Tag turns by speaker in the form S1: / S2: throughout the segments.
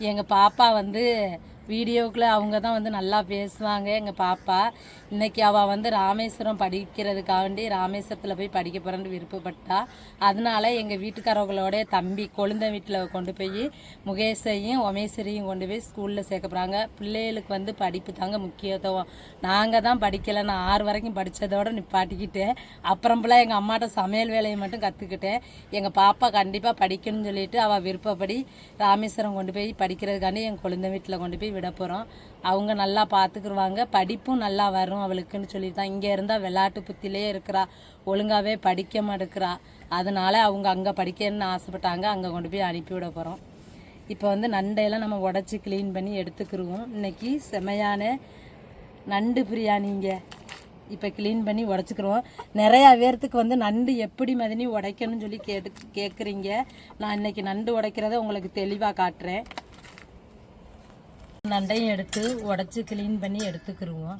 S1: எங்கள் பாப்பா வந்து வீடியோக்குள்ளே அவங்க தான் வந்து நல்லா பேசுவாங்க. எங்கள் பாப்பா இன்றைக்கி அவள் வந்து ராமேஸ்வரம் படிக்கிறதுக்காண்டி ராமேஸ்வரத்தில் போய் படிக்க போகிறேன்னு விருப்பப்பட்டா. அதனால எங்கள் வீட்டுக்காரவங்களோட தம்பி கொழுந்த வீட்டில் கொண்டு போய் முகேஷையும் உமேஸ்வரியும் கொண்டு போய் ஸ்கூலில் சேர்க்க போகிறாங்க பிள்ளைகளுக்கு வந்து படிப்பு தாங்க முக்கியத்துவம். நாங்கள் தான் படிக்கலை நான் ஆறு வரைக்கும் படித்ததோடு நிப்பாட்டிக்கிட்டேன் அப்புறம் பிள்ளை எங்கள் அம்மாட்ட சமையல் வேலையை மட்டும் கற்றுக்கிட்டேன் எங்கள் பாப்பா கண்டிப்பாக படிக்கணும்னு சொல்லிட்டு அவள் விருப்பப்படி ராமேஸ்வரம் கொண்டு போய் படிக்கிறதுக்காண்டி என் கொழுந்த வீட்டில் கொண்டு போய் விட போகிறோம் அவங்க நல்லா பார்த்துக்குருவாங்க படிப்பும் நல்லா வரும் அவளுக்குன்னு சொல்லி தான் இங்கே இருந்தால் விளையாட்டு புத்திலே இருக்கிறா. ஒழுங்காகவே படிக்க மாட்டேக்கிறா அதனால அவங்க அங்கே படிக்கணும்னு ஆசைப்பட்டாங்க. அங்கே கொண்டு போய் அனுப்பி விட போகிறோம் இப்போ வந்து நண்டையெல்லாம் நம்ம உடச்சி க்ளீன் பண்ணி எடுத்துக்கிருவோம். இன்னைக்கு செமையான நண்டு பிரியாணிங்க இப்போ க்ளீன் பண்ணி உடச்சிக்கிருவோம். நிறையா பேர்த்துக்கு வந்து நண்டு எப்படி மதினி உடைக்கணும்னு சொல்லி கேட்டு கேட்குறீங்க நான் இன்னைக்கு நண்டு உடைக்கிறத உங்களுக்கு தெளிவாக காட்டுறேன். நண்டையும் எடுத்து உடச்சி க்ளீன் பண்ணி எடுத்துக்கிருவோம்.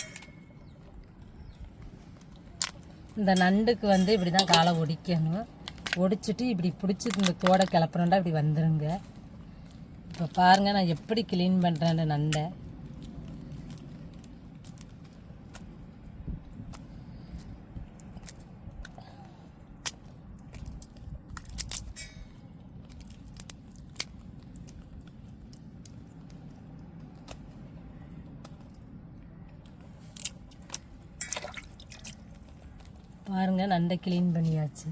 S1: இந்த நண்டுக்கு வந்து இப்படி தான் காலை ஒடிக்கணும். ஒடிச்சிட்டு இப்படி பிடிச்சி இந்த தோடை கிளப்புறோண்டா இப்படி வந்துருங்க. இப்போ பாருங்கள் நான் எப்படி க்ளீன் பண்ணுறேன் அந்த நண்டை. பாருங்க நண்டை க்ளீன் பண்ணியாச்சு.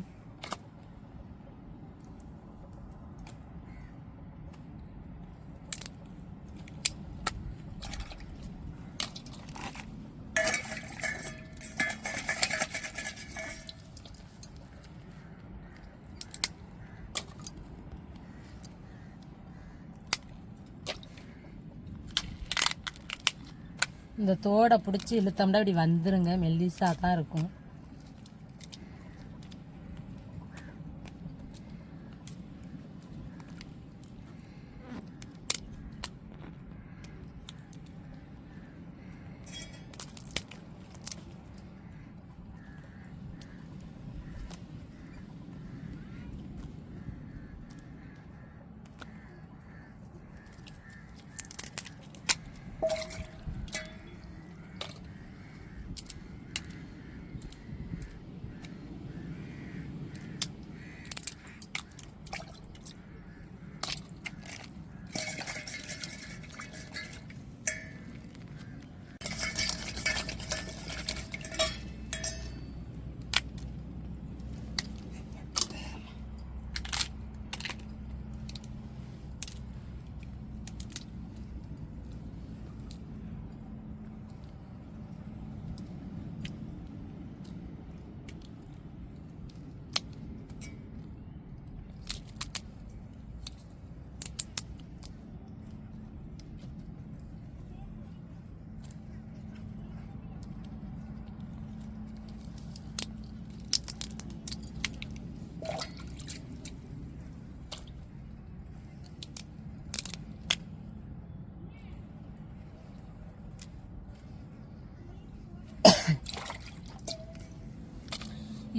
S1: இந்த தோடை பிடிச்சி இழுத்தோம்னா இப்படி வந்துருங்க மெல்லிசாக தான் இருக்கும்.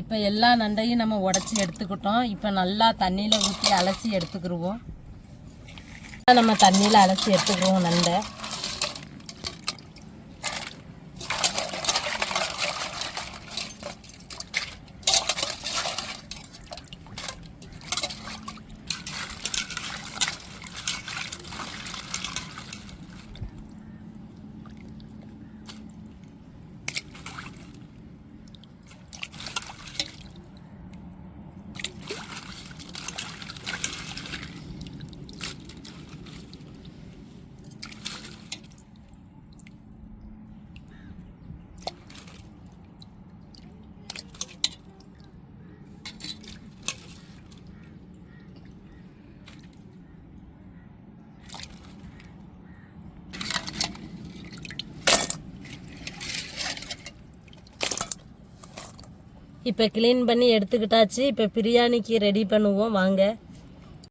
S1: இப்போ எல்லா நண்டையும் நம்ம உடச்சி எடுத்துக்கிட்டோம். இப்போ நல்லா தண்ணியில் ஊற்றி அலசி எடுத்துக்கிருவோம். நம்ம தண்ணியில் அலசி எடுத்துக்கிருவோம் நண்டை. இப்போ க்ளீன் பண்ணி எடுத்துக்கிட்டாச்சு. இப்போ பிரியாணிக்கு ரெடி பண்ணுவோம். வாங்க.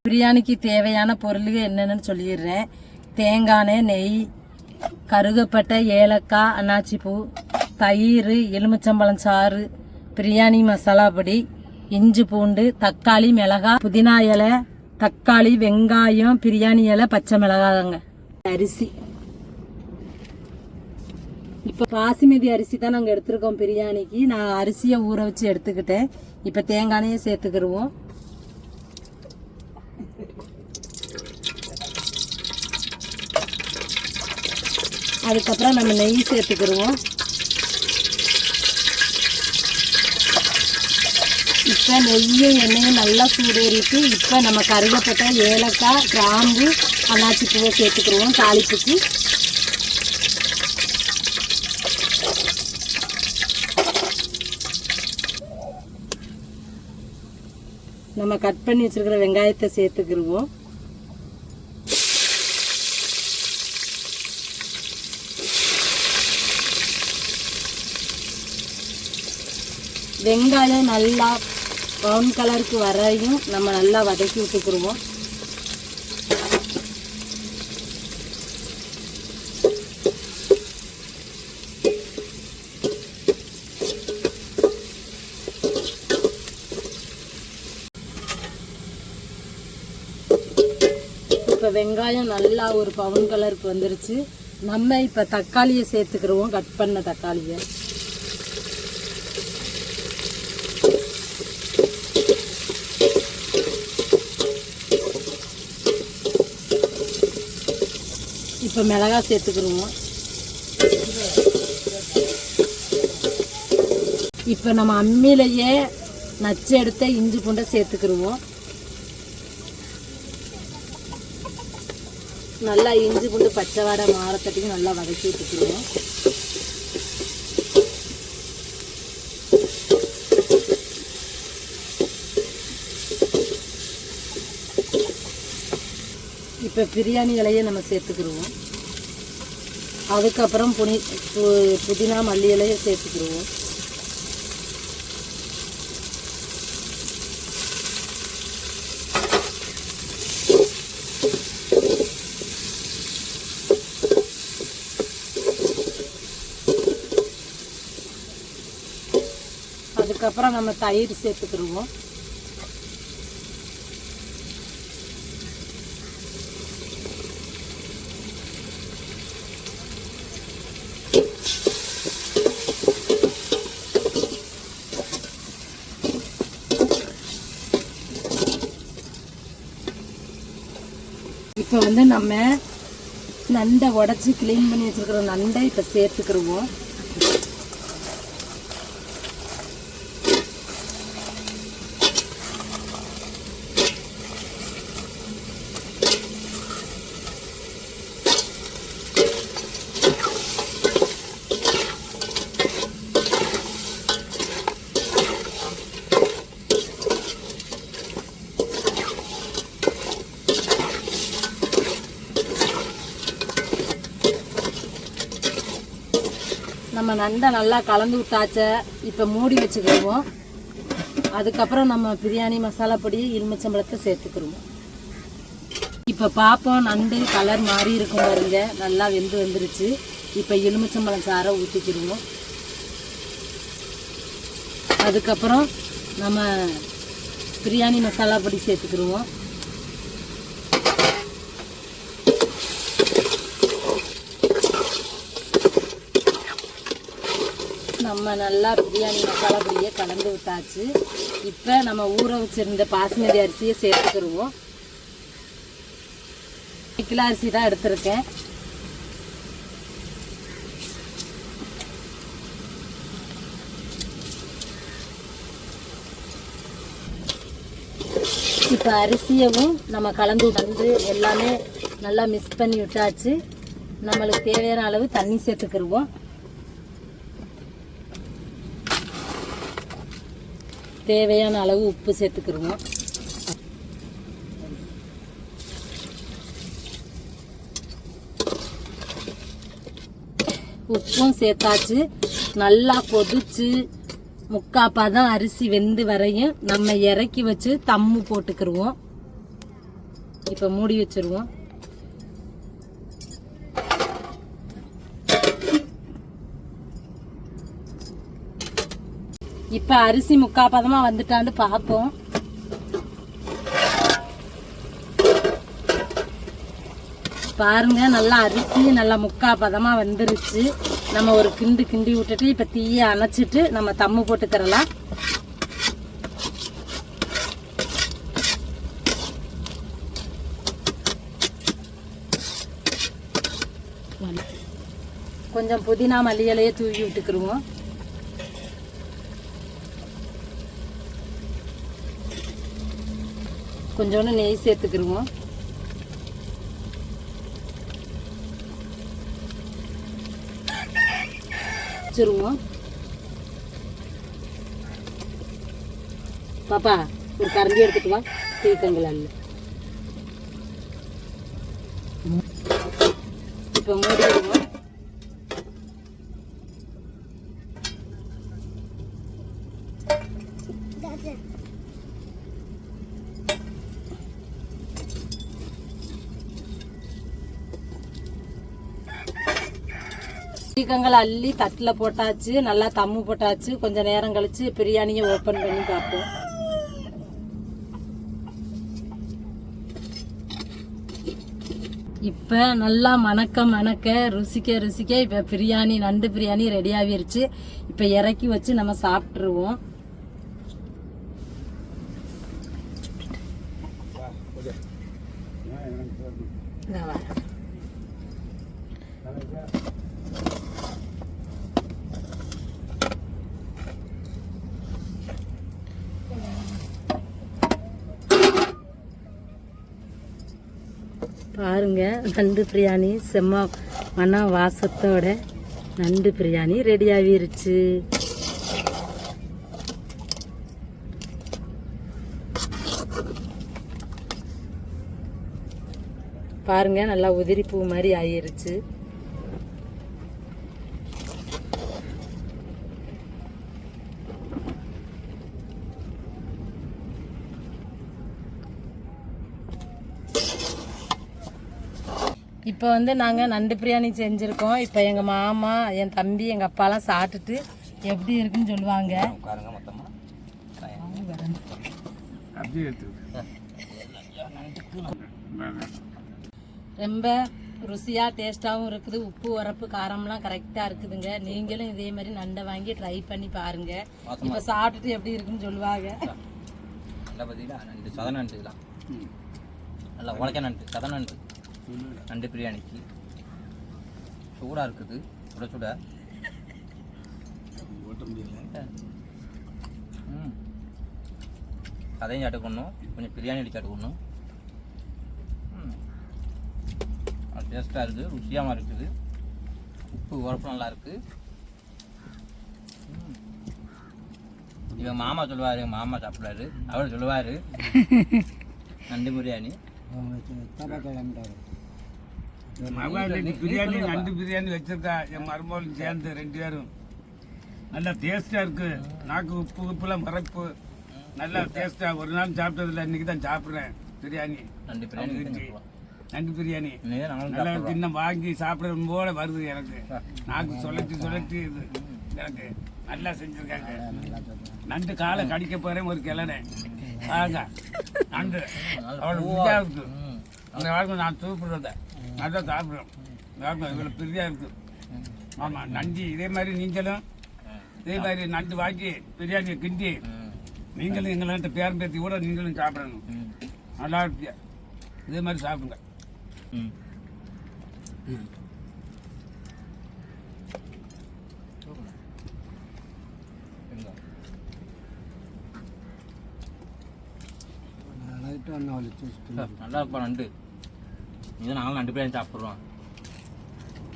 S1: பிரியாணிக்கு தேவையான பொருள் என்னென்னு சொல்லிடுறேன். தேங்காய் எண்ணெய், நெய் கருகப்பட்ட ஏலக்காய் அன்னாச்சிப்பூ தயிர் எலுமிச்சம்பழம் சாறு பிரியாணி மசாலா பொடி இஞ்சி பூண்டு தக்காளி மிளகாய் புதினா இலை தக்காளி வெங்காயம் பிரியாணி இலை பச்சை மிளகாதாங்க அரிசி. இப்போ பாசிமதி அரிசி தான் நாங்கள் எடுத்திருக்கோம் பிரியாணிக்கு. நான் அரிசியை ஊற வச்சு எடுத்துக்கிட்டேன். இப்போ தேங்காயையும் சேர்த்துக்கிடுவோம் அதுக்கப்புறம் நம்ம நெய் சேர்த்துக்கிடுவோம் இப்போ நெய்யும் எண்ணெயும் நல்லா சூடேறிட்டு இப்போ நம்ம கருகப்பட்ட ஏலக்காய் கிராம்பு அன்னாச்சி பூவை சேர்த்துக்கிடுவோம் தாளிப்புக்கு. நம்ம கட் பண்ணி வச்சுருக்கிற வெங்காயத்தை சேர்த்துக்கிடுவோம் வெங்காயம் நல்லா ப்ரௌன் கலருக்கு வரையும் நம்ம நல்லா வதக்கி விட்டுக்கிருவோம். இப்போ வெங்காயம் நல்லா ஒரு பவுன் கலருக்கு வந்துருச்சு. நம்ம இப்போ தக்காளியை சேர்த்துக்கிறோம். கட் பண்ண தக்காளியை. இப்போ மிளகா சேர்த்துக்கிடுவோம் இப்போ நம்ம அம்மியிலையே நச்சு எடுத்த இஞ்சி பூண்டை சேர்த்துக்கிடுவோம் நல்லா இஞ்சி பூண்டு பச்சை வாடை மாறத்தட்டிக்கு நல்லா வதக்கி விட்டுக்குருவோம் இப்போ பிரியாணி இலையை நம்ம சேர்த்துக்கிடுவோம் அதுக்கப்புறம் புனி பு- புதினா மல்லி இலையை சேர்த்துக்கிடுவோம் அப்புறம் நம்ம தயிர் சேர்த்துக்கிடுவோம். இப்போ வந்து நம்ம நண்டை உடச்சி க்ளீன் பண்ணி வச்சிருக்கிற நண்டை இப்போ சேர்த்துக்கிடுவோம். நம்ம நண்டை நல்லா கலந்து விட்டாச்ச இப்போ மூடி வச்சுக்கிடுவோம். அதுக்கப்புறம் நம்ம பிரியாணி மசாலா பொடி எலுமிச்சம்பழத்தை சேர்த்துக்கிடுவோம். இப்போ பார்ப்போம் நண்டு கலர் மாறி இருக்கும் பாருங்க. நல்லா வெந்து வந்துருச்சு. இப்போ எலுமிச்சம்பழம் சாரை ஊற்றிக்கிடுவோம் அதுக்கப்புறம் நம்ம பிரியாணி மசாலா பொடி சேர்த்துக்கிடுவோம். நம்ம நல்லா பிரியாணி மசாலா பொடியை கலந்து விட்டாச்சு. இப்போ நம்ம ஊற வச்சிருந்த பாசுமதி அரிசியை சேர்த்துக்கிடுவோம் கிலோ அரிசி தான் எடுத்திருக்கேன். இப்போ அரிசியவும் நம்ம கலந்து வந்து எல்லாமே நல்லா மிக்ஸ் பண்ணி விட்டாச்சு. நம்மளுக்கு தேவையான அளவு தண்ணி சேர்த்துக்கிடுவோம் தேவையான அளவு உப்பு சேர்த்துக்கிடுவோம் உப்பும் சேர்த்தாச்சு. நல்லா கொதிச்சு முக்காப்பா தான் அரிசி வெந்து வரையும் நம்ம இறக்கி வச்சு தம்மு போட்டுக்கிருவோம். இப்போ மூடி வச்சிருவோம். இப்போ அரிசி முக்கா பதமாக வந்துட்டான்னு பார்ப்போம் பாருங்க நல்லா அரிசி நல்லா முக்கா பதமா வந்துருச்சு. நம்ம ஒரு கிண்டு கிண்டி விட்டுட்டு இப்ப தீயை அணைச்சிட்டு நம்ம தம்மு போட்டுக்கிறலாம். கொஞ்சம் புதினா மல்லியலையே தூவி விட்டுக்கிருவோம். கொஞ்சோண்டு நெய் சேர்த்துக்கிருவோம். வச்சுருவோம். பாப்பா ஒரு கரண்டி எடுத்துட்டு வா. தீக்கங்கள் அல்ல. இப்போ மூடி சீக்கங்கள் அள்ளி தட்டில் போட்டாச்சு நல்லா தம்மு போட்டாச்சு. கொஞ்சம் நேரம் கழிச்சு பிரியாணியை ஓப்பன் பண்ணி பார்ப்போம். இப்போ நல்லா மணக்க மணக்க ருசிக்க ருசிக்க இப்போ பிரியாணி நண்டு பிரியாணி ரெடி ஆகிருச்சு. இப்போ இறக்கி வச்சு நம்ம சாப்பிட்ருவோம் இந்த வரேன். பாருங்க நண்டு பிரியாணி செம்ம மன வாசத்தோட நண்டு பிரியாணி ரெடி ஆகிருச்சு பாருங்க நல்லா உதிரி பூ மாதிரி ஆயிருச்சு இப்போ வந்து நாங்கள் நண்டு பிரியாணி செஞ்சுருக்கோம். இப்போ எங்கள் மாமா என் தம்பி எங்கள் அப்பாலாம் சாப்பிட்டுட்டு எப்படி இருக்குன்னு சொல்லுவாங்க. ரொம்ப ருசியாக டேஸ்ட்டாகவும் இருக்குது. உப்பு உரப்பு காரம்லாம் கரெக்டாக இருக்குதுங்க. நீங்களும் இதே மாதிரி நண்டை வாங்கி ட்ரை பண்ணி பாருங்க. இப்போ சாப்பிட்டுட்டு எப்படி இருக்குன்னு சொல்லுவாங்க.
S2: நல்லா பார்த்தீங்களா? நண்டு சத நண்டு இதெல்லாம் நல்லா உழைக்க நண்டு சத நண்டு. நண்டு பிரியாணிக்கு சூடாக இருக்குது. சுட சுட ம் அதையும் சாட்டுக்கணும் கொஞ்சம் பிரியாணி அடி சாட்டுக்கணும் ம் டேஸ்ட்டாக இருக்குது ருசியாகவும் இருக்குது உப்பு உரப்பு நல்லா இருக்குது. இவங்க மாமா சொல்லுவாரு எங்க மாமா சாப்பிடுவாரு அவர் சொல்லுவாரு நண்டு பிரியாணி
S3: இன்னைக்கு பிரியாணி நண்டு பிரியாணி வச்சிருக்கா. என் மருமகளும் சேர்ந்து ரெண்டு பேரும். நல்லா டேஸ்டா இருக்கு. நாக்கு உப்பு உப்புலாம் மறைப்பு நல்லா டேஸ்டா ஒரு நாள் சாப்பிட்டதில்ல. இன்னைக்கு தான் சாப்பிட்றேன். பிரியாணி.
S2: நண்டு பிரியாணி.
S3: நண்டு பிரியாணி. நல்லா இன்னும் வாங்கி சாப்பிடணும் போல வருது எனக்கு. நாக்கு சுழட்டி சுழட்டி இது. எனக்கு நல்லா செஞ்சிருக்காங்க. நண்டு காலை கடிக்க போறேன் ஒரு கிளனை ஆக. நண்டு. அவ்வளோ இருக்கு. அந்த வாழ்க்கை நான் தூக்குறத நல்லா சாப்பிடுறோம் வாழ்க்கை இவ்வளோ பெரியா இருக்கு ஆமா நன்றி இதே மாதிரி நீங்களும் இதே மாதிரி நண்டு வாங்கி பிரியாணியை கிண்டி. நீங்களும் எங்கள்கிட்ட பேரம் பேத்தி கூட நீங்களும் சாப்பிடணும்
S2: ம்.
S3: நல்லா இருக்கு இதே மாதிரி சாப்பிடுங்க
S2: ம். நல்லா இருப்பா நண்டு இது நாங்களும் நண்டு பிரியாணி சாப்பிட்றோம்.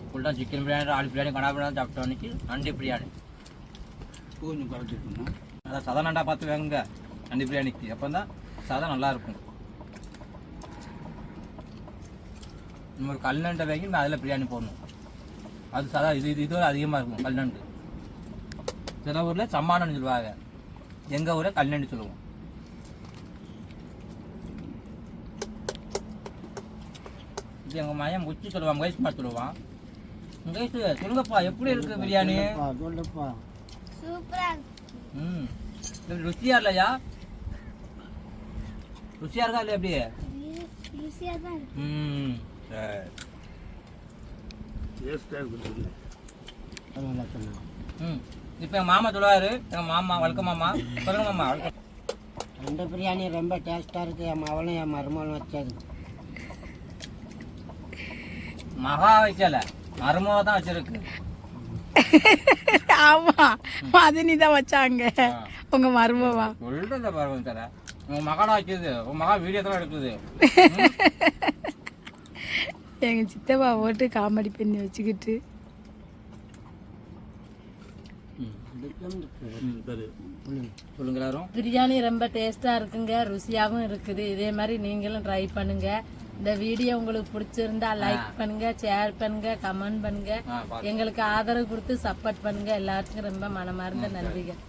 S2: ஃபுல்லாக சிக்கன் பிரியாணி ஆடு பிரியாணி கடா பிரியாணி சாப்பிட்டோம் அன்னைக்கு நண்டு பிரியாணி.
S3: கொஞ்சம் குறைச்சிக்கணும்
S2: அதான் சதா நண்டா பார்த்து வேங்க நண்டு பிரியாணிக்கு. அப்போ தான் சதா நல்லா இருக்கும். நம்ம ஒரு கல் நண்டை வாங்கி அதில் பிரியாணி போடணும். அது சதா இது இது இதோட அதிகமாக இருக்கும் கல் நண்டு. சில ஊரில் சம்மானன்னு சொல்லுவாங்க. எங்கள் ஊரில் கல் நண்டு சொல்லுவோம். இது எங்கள் மையம் முச்சி சொல்லுவான் மகேஷ் மாதிரி சொல்லுவான். மகேஷ் சொல்லுங்கப்பா எப்படி இருக்கு பிரியாணி? ம். இது ருசியா இல்லையா? ருசியா இருக்கா இல்லையா எப்படி ம் சரி.
S3: டேஸ்டாக இருக்குது
S2: ம். இப்போ எங்கள் மாமா சொல்லுவாரு எங்கள் மாமா வழக்க மாமா. சொல்லுங்க மாமா வழக்கம்.
S4: ரெண்டு பிரியாணி ரொம்ப டேஸ்ட்டாக இருக்குது என் மவளும் என் மருமகளும் வச்சது.
S2: மகா வைக்கல. மருமக தான் வச்சிருக்கு.
S5: ஆமா. மதினி தான் வச்சாங்க. உங்க மருமவா.
S2: சொல்றத பாருங்க தர உங்க மகனா வச்சது உங்க மகா வீடியோ தான் எடுக்குது.
S5: எங்க சித்தப்பா போட்டு காமெடி பண்ணி வச்சுக்கிட்டு.
S1: பிரியாணி ரொம்ப டேஸ்ட்டாக இருக்குங்க. ருசியாகவும் இருக்குது. இதே மாதிரி நீங்களும் ட்ரை பண்ணுங்க. இந்த வீடியோ உங்களுக்கு பிடிச்சிருந்தா லைக் பண்ணுங்க ஷேர் பண்ணுங்க கமெண்ட் பண்ணுங்க. எங்களுக்கு ஆதரவு கொடுத்து சப்போர்ட் பண்ணுங்க. எல்லாத்துக்கும் ரொம்ப மனமார்ந்த நன்றிகள்.